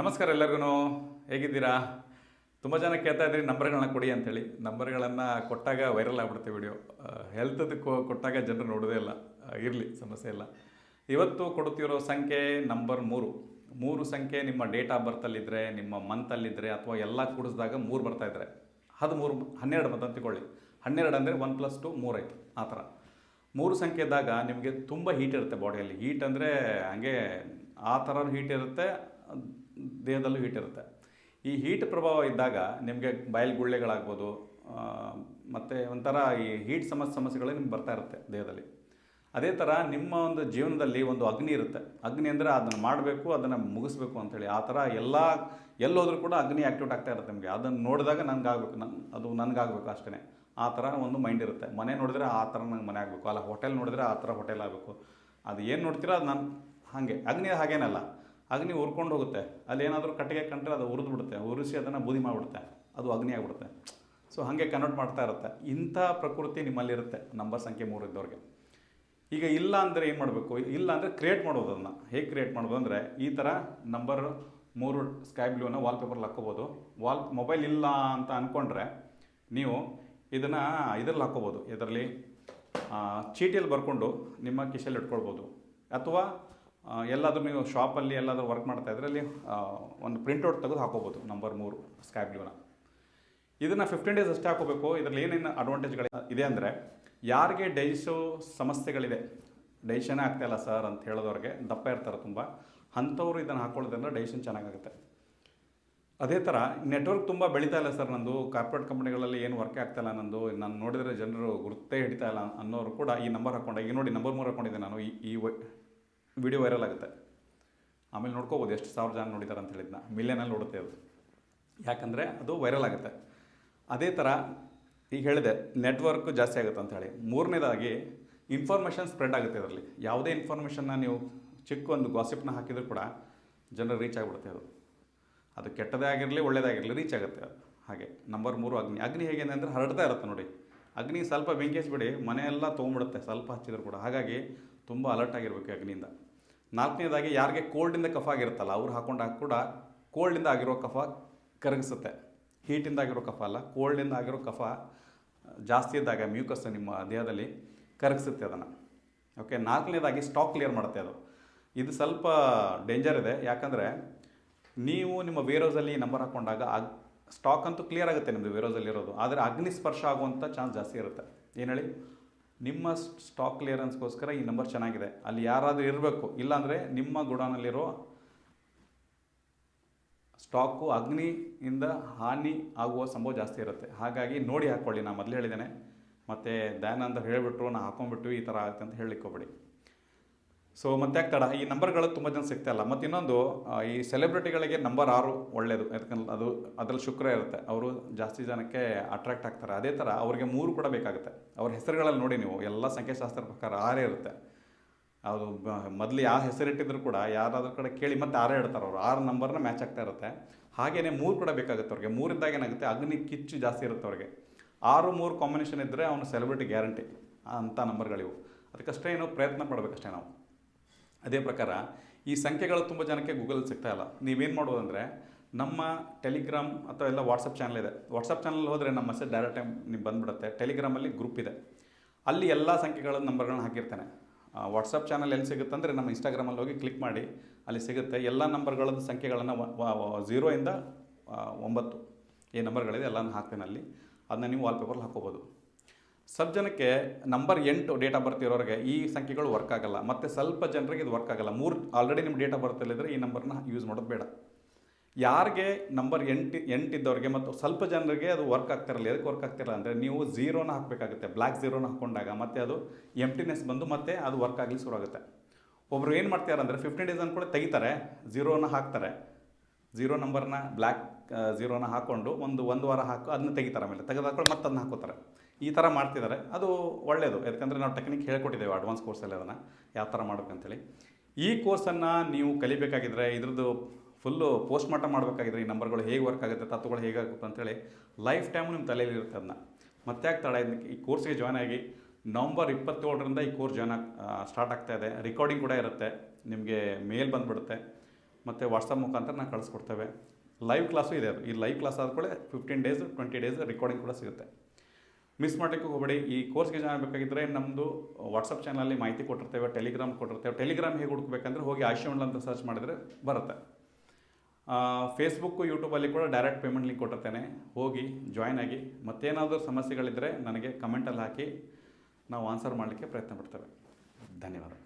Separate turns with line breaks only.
ನಮಸ್ಕಾರ ಎಲ್ಲರಿಗೂ. ಹೇಗಿದ್ದೀರಾ? ತುಂಬ ಜನ ಕೇಳ್ತಾ ಇದ್ದೀರಿ ನಂಬರ್ಗಳನ್ನ ಕೊಡಿ ಅಂತೇಳಿ. ನಂಬರ್ಗಳನ್ನು ಕೊಟ್ಟಾಗ ವೈರಲ್ ಆಗಿಬಿಡುತ್ತೆ ವಿಡಿಯೋ ಹೆಲ್ತದ್ದು ಕೊಟ್ಟಾಗ ಜನರು ನೋಡೋದೇ ಇಲ್ಲ. ಇರಲಿ, ಸಮಸ್ಯೆ ಇಲ್ಲ. ಇವತ್ತು ಕೊಡುತ್ತಿರೋ ಸಂಖ್ಯೆ ನಂಬರ್ ಮೂರು. ಮೂರು ಸಂಖ್ಯೆ ನಿಮ್ಮ ಡೇಟ್ ಆಫ್ ಬರ್ತಲ್ಲಿದ್ದರೆ ನಿಮ್ಮ ಮಂತಲ್ಲಿದ್ದರೆ ಅಥವಾ ಎಲ್ಲ ಕೂಡಿಸಿದಾಗ ಮೂರು ಬರ್ತಾ ಇದ್ದಾರೆ ಹದಿಮೂರು, ಹನ್ನೆರಡು ಅಂತ ತಿಳ್ಕೊಳ್ಳಿ. ಹನ್ನೆರಡು ಅಂದರೆ ಒನ್ ಪ್ಲಸ್ ಟು ಮೂರಾಯ್ತು ಆ ಥರ. ಮೂರು ಸಂಖ್ಯೆ ಇದ್ದಾಗ ನಿಮಗೆ ತುಂಬ ಹೀಟ್ ಇರುತ್ತೆ ಬಾಡಿಯಲ್ಲಿ ಹೀಟ್ ಅಂದರೆ ಹಂಗೆ ಆ ಥರ ಹೀಟ್ ಇರುತ್ತೆ. ದೇಹದಲ್ಲೂ ಹೀಟ್ ಇರುತ್ತೆ. ಈ ಹೀಟ್ ಪ್ರಭಾವ ಇದ್ದಾಗ ನಿಮಗೆ ಬಾಯಲ್ ಗುಳ್ಳೆಗಳಾಗ್ಬೋದು ಮತ್ತು ಒಂಥರ ಈ ಹೀಟ್ ಸಮಸ್ಯೆ ಸಮಸ್ಯೆಗಳು ನಿಮ್ಗೆ ಬರ್ತಾ ಇರುತ್ತೆ ದೇಹದಲ್ಲಿ. ಅದೇ ಥರ ನಿಮ್ಮ ಒಂದು ಜೀವನದಲ್ಲಿ ಒಂದು ಅಗ್ನಿ ಇರುತ್ತೆ. ಅಗ್ನಿ ಅಂದರೆ ಅದನ್ನು ಮಾಡಬೇಕು, ಅದನ್ನು ಮುಗಿಸ್ಬೇಕು ಅಂತೇಳಿ. ಆ ಥರ ಎಲ್ಲ, ಎಲ್ಲೋದ್ರೂ ಕೂಡ ಅಗ್ನಿ ಆ್ಯಕ್ಟಿವೇಟ್ ಆಗ್ತಾ ಇರುತ್ತೆ ನಿಮಗೆ. ಅದನ್ನು ನೋಡಿದಾಗ ನನಗಾಗಬೇಕು ನನ್ನ ಅದು ನನಗಾಗಬೇಕು ಅಷ್ಟೇ ಆ ಥರ ಒಂದು ಮೈಂಡ್ ಇರುತ್ತೆ. ಮನೆ ನೋಡಿದ್ರೆ ಆ ಥರ ನಂಗೆ ಮನೆ ಆಗಬೇಕು. ಅಲ್ಲ ಹೋಟೆಲ್ ನೋಡಿದ್ರೆ ಆ ಥರ ಹೋಟೆಲ್ ಆಗಬೇಕು. ಅದು ಏನು ನೋಡ್ತೀರೋ ಅದು ನಾನು, ಹಾಗೆ. ಅಗ್ನಿ ಹಾಗೇನಲ್ಲ. ಅಗ್ನಿ ಉರ್ಕೊಂಡು ಹೋಗುತ್ತೆ. ಅಲ್ಲಿ ಏನಾದರೂ ಕಟ್ಟಿಗೆ ಕಂಡ್ರೆ ಅದು ಉರಿದು ಬಿಡುತ್ತೆ. ಉರಿಸಿ ಅದನ್ನು ಬೂದಿ ಮಾಡಿಬಿಡುತ್ತೆ. ಅದು ಅಗ್ನಿ ಆಗಿಬಿಡುತ್ತೆ. ಸೊ ಹಾಗೆ ಕನ್ವರ್ಟ್ ಮಾಡ್ತಾ ಇರುತ್ತೆ. ಇಂಥ ಪ್ರಕೃತಿ ನಿಮ್ಮಲ್ಲಿರುತ್ತೆ ನಂಬರ್ ಸಂಖ್ಯೆ ಮೂರು ಇದ್ದವ್ರಿಗೆ. ಈಗ ಇಲ್ಲ ಅಂದರೆ ಏನು ಮಾಡಬೇಕು? ಇಲ್ಲ ಅಂದರೆ ಕ್ರಿಯೇಟ್ ಮಾಡೋದು ಅದನ್ನು. ಹೇಗೆ ಕ್ರಿಯೇಟ್ ಮಾಡ್ಬೋದು ಅಂದರೆ, ಈ ಥರ ನಂಬರ್ ಮೂರು ಸ್ಕೈ ಬ್ಲೂನ ವಾಲ್ಪೇಪರ್ಲ್ಲಿ ಹಾಕ್ಕೋಬೋದು. ವಾಲ್ ಮೊಬೈಲ್ ಇಲ್ಲ ಅಂತ ಅಂದ್ಕೊಂಡ್ರೆ ನೀವು ಇದನ್ನು ಇದರಲ್ಲಿ ಹಾಕ್ಕೋಬೋದು. ಇದರಲ್ಲಿ ಚೀಟಿಯಲ್ಲಿ ಬರ್ಕೊಂಡು ನಿಮ್ಮ ಕಿಶೆಯಲ್ಲಿ ಇಟ್ಕೊಳ್ಬೋದು. ಅಥವಾ ಎಲ್ಲಾದರೂ ನೀವು ಶಾಪಲ್ಲಿ ಎಲ್ಲಾದರೂ ವರ್ಕ್ ಮಾಡ್ತಾ ಇದ್ರೆ ಅಲ್ಲಿ ಒಂದು ಪ್ರಿಂಟೌಟ್ ತೆಗೆದು ಹಾಕೋಬೋದು ನಂಬರ್ ಮೂರು ಸ್ಕ್ಯಾಬ್ ಬ್ಲೂನ ಇದನ್ನು ಫಿಫ್ಟೀನ್ ಡೇಸ್ ಅಷ್ಟೇ ಹಾಕೋಬೇಕು. ಇದರಲ್ಲಿ ಏನೇನು ಅಡ್ವಾಂಟೇಜ್ಗಳು ಇದೆ ಅಂದರೆ, ಯಾರಿಗೆ ಡೈಸು ಸಮಸ್ಯೆಗಳಿದೆ ಡೈಜೆಷನೇ ಆಗ್ತಾಯಿಲ್ಲ ಸರ್ ಅಂತ ಹೇಳೋದವ್ರಿಗೆ ದಪ್ಪ ಇರ್ತಾರೆ ತುಂಬ. ಅಂಥವ್ರು ಇದನ್ನು ಹಾಕೊಳ್ಳೋದ್ರಿಂದ ಡೈಜೆಷನ್ ಚೆನ್ನಾಗಾಗುತ್ತೆ. ಅದೇ ಥರ ನೆಟ್ವರ್ಕ್ ತುಂಬ ಬೆಳೀತಾ ಇಲ್ಲ ಸರ್ ನಂದು. ಕಾರ್ಪೊರೇಟ್ ಕಂಪ್ನಿಗಳಲ್ಲಿ ಏನು ವರ್ಕೇ ಆಗ್ತಾಯಿಲ್ಲ ನಂದು. ನಾನು ನೋಡಿದರೆ ಜನರು ಗುರುತೇ ಹಿಡಿತಾ ಇಲ್ಲ ಅನ್ನೋರು ಕೂಡ ಈ ನಂಬರ್ ಹಾಕೊಂಡೆ, ಈಗ ನೋಡಿ ನಂಬರ್ ಮೂರು ಹಾಕ್ಕೊಂಡಿದ್ದೆ ನಾನು ಈ ಈ ವಿಡಿಯೋ ವೈರಲ್ ಆಗುತ್ತೆ. ಆಮೇಲೆ ನೋಡ್ಕೋಬೋದು ಎಷ್ಟು ಸಾವಿರ ಜನ ನೋಡಿದ್ದಾರೆ ಅಂತ ಹೇಳಿದ್ನ. ಮಿಲಿಯನಲ್ಲಿ ನೋಡುತ್ತೆ ಅದು. ಯಾಕಂದರೆ ಅದು ವೈರಲ್ ಆಗುತ್ತೆ. ಅದೇ ಥರ ಈಗ ಹೇಳಿದೆ ನೆಟ್ವರ್ಕ್ ಜಾಸ್ತಿ ಆಗುತ್ತೆ ಅಂತ ಹೇಳಿ. ಮೂರನೇದಾಗಿ ಇನ್ಫಾರ್ಮೇಷನ್ ಸ್ಪ್ರೆಡ್ ಆಗುತ್ತೆ ಅದರಲ್ಲಿ ಯಾವುದೇ ಇನ್ಫಾರ್ಮೇಷನ್ನ ನೀವು ಚಿಕ್ಕ ಒಂದು ಗಾಸಿಪ್ನ ಹಾಕಿದರೂ ಕೂಡ ಜನರು ರೀಚ್ ಆಗಿಬಿಡುತ್ತೆ ಅದು. ಅದು ಕೆಟ್ಟದೇ ಆಗಿರಲಿ ಒಳ್ಳೇದಾಗಿರಲಿ ರೀಚ್ ಆಗುತ್ತೆ ಅದು. ಹಾಗೆ ನಂಬರ್ ಮೂರು ಅಗ್ನಿ. ಅಗ್ನಿ ಹೇಗೆ ಅಂದರೆ ಹರಡ್ತಾ ಇರುತ್ತೆ ನೋಡಿ. ಅಗ್ನಿ ಸ್ವಲ್ಪ ಬೆಂಕಿ ಹಚ್ಬಿಡಿ ಮನೆಯೆಲ್ಲ ತೊಗೊಂಬಿಡುತ್ತೆ ಸ್ವಲ್ಪ ಹಚ್ಚಿದ್ರು ಕೂಡ. ಹಾಗಾಗಿ ತುಂಬ ಅಲರ್ಟ್ ಆಗಿರಬೇಕು ಅಗ್ನಿಯಿಂದ. ನಾಲ್ಕನೇದಾಗಿ ಯಾರಿಗೆ ಕೋಲ್ಡಿಂದ ಕಫ ಆಗಿರುತ್ತಲ್ಲ, ಅವ್ರು ಹಾಕೊಂಡಾಗ ಕೂಡ ಕೋಲ್ಡಿಂದ ಆಗಿರೋ ಕಫ ಕರಗಿಸುತ್ತೆ. ಹೀಟಿಂದ ಆಗಿರೋ ಕಫ ಅಲ್ಲ, ಕೋಲ್ಡಿಂದ ಆಗಿರೋ ಕಫ ಜಾಸ್ತಿ ಇದ್ದಾಗ, ಮ್ಯೂಕಸ್ ನಿಮ್ಮ ದೇಹದಲ್ಲಿ ಕರಗಿಸುತ್ತೆ ಅದನ್ನು. ಓಕೆ ನಾಲ್ಕನೇದಾಗಿ ಸ್ಟಾಕ್ ಕ್ಲಿಯರ್ ಮಾಡುತ್ತೆ ಅದು. ಇದು ಸ್ವಲ್ಪ ಡೇಂಜರ್ ಇದೆ, ಯಾಕಂದರೆ ನೀವು ನಿಮ್ಮ ವೇರೋಸಲ್ಲಿ ನಂಬರ್ ಹಾಕೊಂಡಾಗ ಅಗ್ ಸ್ಟಾಕ್ ಅಂತೂ ಕ್ಲಿಯರ್ ಆಗುತ್ತೆ ನಿಮ್ಮದು ವೇರೋಸಲ್ಲಿ ಇರೋದು ಆದರೆ ಅಗ್ನಿ ಸ್ಪರ್ಶ ಆಗುವಂಥ ಚಾನ್ಸ್ ಜಾಸ್ತಿ ಇರುತ್ತೆ. ಏನು ಹೇಳಿ? ನಿಮ್ಮ ಸ್ಟಾಕ್ ಕ್ಲಿಯರೆನ್ಸ್ಗೋಸ್ಕರ ಈ ನಂಬರ್ ಚೆನ್ನಾಗಿದೆ. ಅಲ್ಲಿ ಯಾರಾದರೂ ಇರಬೇಕು, ಇಲ್ಲಾಂದರೆ ನಿಮ್ಮ ಗುಡಾನಲ್ಲಿರೋ ಸ್ಟಾಕು ಅಗ್ನಿಯಿಂದ ಹಾನಿ ಆಗುವ ಸಂಭವ ಜಾಸ್ತಿ ಇರುತ್ತೆ. ಹಾಗಾಗಿ ನೋಡಿ ಹಾಕ್ಕೊಳ್ಳಿ ನಾನು ಮೊದಲು ಹೇಳಿದ್ದೇನೆ. ಮತ್ತು ದಯಾನಂದ ಹೇಳಿಬಿಟ್ರು ನಾನು ಹಾಕೊಂಡ್ಬಿಟ್ಟು ಈ ಥರ ಆಗುತ್ತೆ ಅಂತ ಹೇಳಲಿಕ್ಕೆ ಹೋಗ್ಬೇಡಿ. ಸೊ ಮತ್ತೆ ತಡ ಈ ನಂಬರ್ಗಳು ತುಂಬ ಜನ ಸಿಗ್ತಾ ಇಲ್ಲ. ಮತ್ತು ಇನ್ನೊಂದು ಈ ಸೆಲೆಬ್ರಿಟಿಗಳಿಗೆ ನಂಬರ್ ಆರು ಒಳ್ಳೆಯದು ಯಾಕಂದ್ರೆ ಅದು, ಅದರಲ್ಲಿ ಶುಕ್ರ ಇರುತ್ತೆ. ಅವರು ಜಾಸ್ತಿ ಜನಕ್ಕೆ ಅಟ್ರಾಕ್ಟ್ ಆಗ್ತಾರೆ. ಅದೇ ಥರ ಅವರಿಗೆ ಮೂರು ಕೂಡ ಬೇಕಾಗುತ್ತೆ. ಅವ್ರ ಹೆಸರುಗಳಲ್ಲಿ ನೋಡಿ ನೀವು, ಎಲ್ಲ ಸಂಖ್ಯಾಶಾಸ್ತ್ರ ಪ್ರಕಾರ ಆರೇ ಇರುತ್ತೆ. ಅದು ಮೊದಲು ಯಾವ ಹೆಸರಿಟ್ಟಿದ್ರು ಕೂಡ ಯಾರಾದ್ರೂ ಕಡೆ ಕೇಳಿ ಮತ್ತೆ ಆರೇ ಇಡ್ತಾರೆ ಅವರು. ಆರು ನಂಬರ್ನ ಮ್ಯಾಚ್ ಆಗ್ತಾ ಇರುತ್ತೆ. ಹಾಗೆಯೇ ಮೂರು ಕೂಡ ಬೇಕಾಗುತ್ತೆ ಅವ್ರಿಗೆ. ಮೂರಿದ್ದಾಗ ಏನಾಗುತ್ತೆ, ಅಗ್ನಿ ಕಿಚ್ಚು ಜಾಸ್ತಿ ಇರುತ್ತೆ ಅವ್ರಿಗೆ. ಆರು, ಮೂರು ಕಾಂಬಿನೇಷನ್ ಇದ್ದರೆ ಅವನು ಸೆಲೆಬ್ರಿಟಿ ಗ್ಯಾರಂಟಿ ಅಂಥ ನಂಬರ್ಗಳಿವು ಅದಕ್ಕಷ್ಟೇ ಏನು ಪ್ರಯತ್ನ ಪಡಬೇಕಷ್ಟೇ ನಾವು. ಅದೇ ಪ್ರಕಾರ ಈ ಸಂಖ್ಯೆಗಳು ತುಂಬ ಜನಕ್ಕೆ ಗೂಗಲ್ ಸಿಗ್ತಾ ಇಲ್ಲ. ನೀವೇನು ಮಾಡೋದಂದರೆ ನಮ್ಮ ಟೆಲಿಗ್ರಾಮ್ ಅಥವಾ ಎಲ್ಲ ವಾಟ್ಸಪ್ ಚಾನಲ್ ಇದೆ. ವಾಟ್ಸಪ್ ಚಾನಲ್ ಹೋದರೆ ನಮ್ಮ ಮೆಸೇಜ್ ಡೈರೆಕ್ಟ್ ಟೈಮ್ ನಿಮ್ಗೆ ಬಂದುಬಿಡುತ್ತೆ. ಟೆಲಿಗ್ರಾಮಲ್ಲಿ ಗ್ರೂಪ್ ಇದೆ. ಅಲ್ಲಿ ಎಲ್ಲ ಸಂಖ್ಯೆಗಳ ನಂಬರ್ಗಳನ್ನ ಹಾಕಿರ್ತೇನೆ. ವಾಟ್ಸಪ್ ಚಾನಲ್ ಎಲ್ಲಿ ಸಿಗುತ್ತೆ ಅಂದರೆ ನಮ್ಮ ಇನ್ಸ್ಟಾಗ್ರಾಮಲ್ಲಿ ಹೋಗಿ ಕ್ಲಿಕ್ ಮಾಡಿ ಅಲ್ಲಿ ಸಿಗುತ್ತೆ ಎಲ್ಲ ನಂಬರ್ಗಳದ್ದು ಸಂಖ್ಯೆಗಳನ್ನು ಝೀರೋಯಿಂದ ಒಂಬತ್ತು ಈ ನಂಬರ್ಗಳಿದೆ ಎಲ್ಲನೂ ಹಾಕ್ತೇನೆ ಅಲ್ಲಿ. ಅದನ್ನ ನೀವು ವಾಲ್ಪೇಪರ್ಲಿ ಹಾಕೋಬೋದು. ಸ್ವಲ್ಪ ಜನಕ್ಕೆ ನಂಬರ್ ಎಂಟು ಡೇಟ್ ಆಫ್ ಬರ್ತ್ ಇರೋರಿಗೆ ಈ ಸಂಖ್ಯೆಗಳು ವರ್ಕ್ ಆಗಲ್ಲ. ಮತ್ತು ಸ್ವಲ್ಪ ಜನರಿಗೆ ಇದು ವರ್ಕ್ ಆಗಲ್ಲ. ಮೂರು ಆಲ್ರೆಡಿ ನಿಮ್ಮ ಡೇಟ್ ಆಫ್ ಬರ್ತಲ್ಲಿದ್ದರೆ ಈ ನಂಬರ್ನ ಯೂಸ್ ಮಾಡೋದು ಬೇಡ. ಯಾರಿಗೆ ನಂಬರ್ ಎಂಟು ಎಂಟಿದ್ದವ್ರಿಗೆ ಮತ್ತು ಸ್ವಲ್ಪ ಜನರಿಗೆ ಅದು ವರ್ಕ್ ಆಗ್ತಿರಲ್ಲ. ಎದಕ್ಕೆ ವರ್ಕ್ ಆಗ್ತಿರಲ್ಲ ಅಂದರೆ ನೀವು ಝೀರೋನ ಹಾಕಬೇಕಾಗುತ್ತೆ. ಬ್ಲ್ಯಾಕ್ ಝೀರೋನ ಹಾಕೊಂಡಾಗ ಮತ್ತೆ ಅದು ಎಂಪ್ಟಿನೆಸ್ ಬಂದು ಮತ್ತೆ ಅದು ವರ್ಕ್ ಆಗಲಿ ಶುರು ಆಗುತ್ತೆ ಒಬ್ಬರು ಏನು ಮಾಡ್ತಾರೆ ಅಂದರೆ ಫಿಫ್ಟೀನ್ ಡೇಸ್ ಅಂದ್ಕೊಂಡು ತೆಗಿತಾರೆ. ಝೀರೋನ ಹಾಕ್ತಾರೆ. ಝೀರೋ ನಂಬರ್ನ ಬ್ಲ್ಯಾಕ್ ಝೀರೋನ ಹಾಕ್ಕೊಂಡು ಒಂದು ಒಂದು ವಾರ ಹಾಕು, ಅದನ್ನ ತೆಗಿತಾರೆ ಆಮೇಲೆ. ತೆಗೆದು ಹಾಕೊಂಡು ಮತ್ತೆ ಅದನ್ನ ಹಾಕೋತಾರೆ. ಈ ಥರ ಮಾಡ್ತಿದ್ದಾರೆ. ಅದು ಒಳ್ಳೆಯದು ಯಾಕಂದರೆ ನಾವು ಟೆಕ್ನಿಕ್ ಹೇಳ್ಕೊಟ್ಟಿದ್ದೇವೆ ಅಡ್ವಾನ್ಸ್ ಕೋರ್ಸಲ್ಲಿ ಅದನ್ನು. ಯಾವ ಥರ ಮಾಡ್ಬೇಕಂತೇಳಿ ಈ ಕೋರ್ಸನ್ನು ನೀವು ಕಲಿಬೇಕಾಗಿದ್ರೆ, ಇದ್ರದ್ದು ಫುಲ್ಲು ಪೋಸ್ಟ್ ಮಾರ್ಟಮ್ ಮಾಡಬೇಕಾಗಿದ್ರೆ, ಈ ನಂಬರ್ಗಳು ಹೇಗೆ ವರ್ಕ್ ಆಗುತ್ತೆ, ತತ್ವಗಳು ಹೇಗಾಗುತ್ತೆ ಅಂತೇಳಿ ಲೈಫ್ ಟೈಮು ನಿಮ್ಮ ತಲೆಯಲ್ಲಿ ಇರುತ್ತೆ ಅದನ್ನ. ಮತ್ತೆ ತಡ ಈ ಕೋರ್ಸ್ಗೆ ಜಾಯ್ನ್ ಆಗಿ ನವಂಬರ್ ಇಪ್ಪತ್ತೇಳರಿಂದ ಈ ಕೋರ್ಸ್ ಜಾಯ್ನ್ ಆಗಿ ಸ್ಟಾರ್ಟ್ ಆಗ್ತಾ ಇದೆ. ರೆಕಾರ್ಡಿಂಗ್ ಕೂಡ ಇರುತ್ತೆ. ನಿಮಗೆ ಮೇಲ್ ಬಂದುಬಿಡುತ್ತೆ. ಮತ್ತು ವಾಟ್ಸಪ್ ಮುಖಾಂತರ ನಾವು ಕಳಿಸ್ಕೊಡ್ತೇವೆ. ಲೈವ್ ಕ್ಲಾಸು ಇದೆ ಅದು. ಈ ಲೈವ್ ಕ್ಲಾಸ್ ಆದಮೇಲೆ fifteen days twenty days recording ಕೂಡ ಸಿಗುತ್ತೆ. ಮಿಸ್ ಮಾಡಲಿಕ್ಕೆ ಹೋಗಬೇಡಿ. ಈ ಕೋರ್ಸ್ಗೆ ಜಾಯ್ನ್ ಆಗಬೇಕಾಗಿದ್ದರೆ ನಮ್ಮದು ವಾಟ್ಸಪ್ ಚಾನಲಲ್ಲಿ ಮಾಹಿತಿ ಕೊಟ್ಟಿರ್ತೇವೆ ಟೆಲಿಗ್ರಾಮ್ ಕೊಟ್ಟಿರ್ತೇವೆ. ಟೆಲಿಗ್ರಾಮ್ ಹೇಗೆ ಹುಡುಕಬೇಕಂದ್ರೆ ಹೋಗಿ ಆಶೀವಣ್ಣ ಅಂತ ಸರ್ಚ್ ಮಾಡಿದರೆ ಬರುತ್ತೆ. ಫೇಸ್ಬುಕ್ಕು ಯೂಟ್ಯೂಬಲ್ಲಿ ಕೂಡ ಡೈರೆಕ್ಟ್ ಪೇಮೆಂಟ್ ಲಿಂಕ್ ಕೊಟ್ಟಿರ್ತೇನೆ. ಹೋಗಿ ಜಾಯ್ನ್ ಆಗಿ. ಮತ್ತೇನಾದರೂ ಸಮಸ್ಯೆಗಳಿದ್ದರೆ ನನಗೆ ಕಮೆಂಟಲ್ಲಿ ಹಾಕಿ ನಾವು ಆನ್ಸರ್ ಮಾಡಲಿಕ್ಕೆ ಪ್ರಯತ್ನ ಪಡ್ತೇವೆ. ಧನ್ಯವಾದ.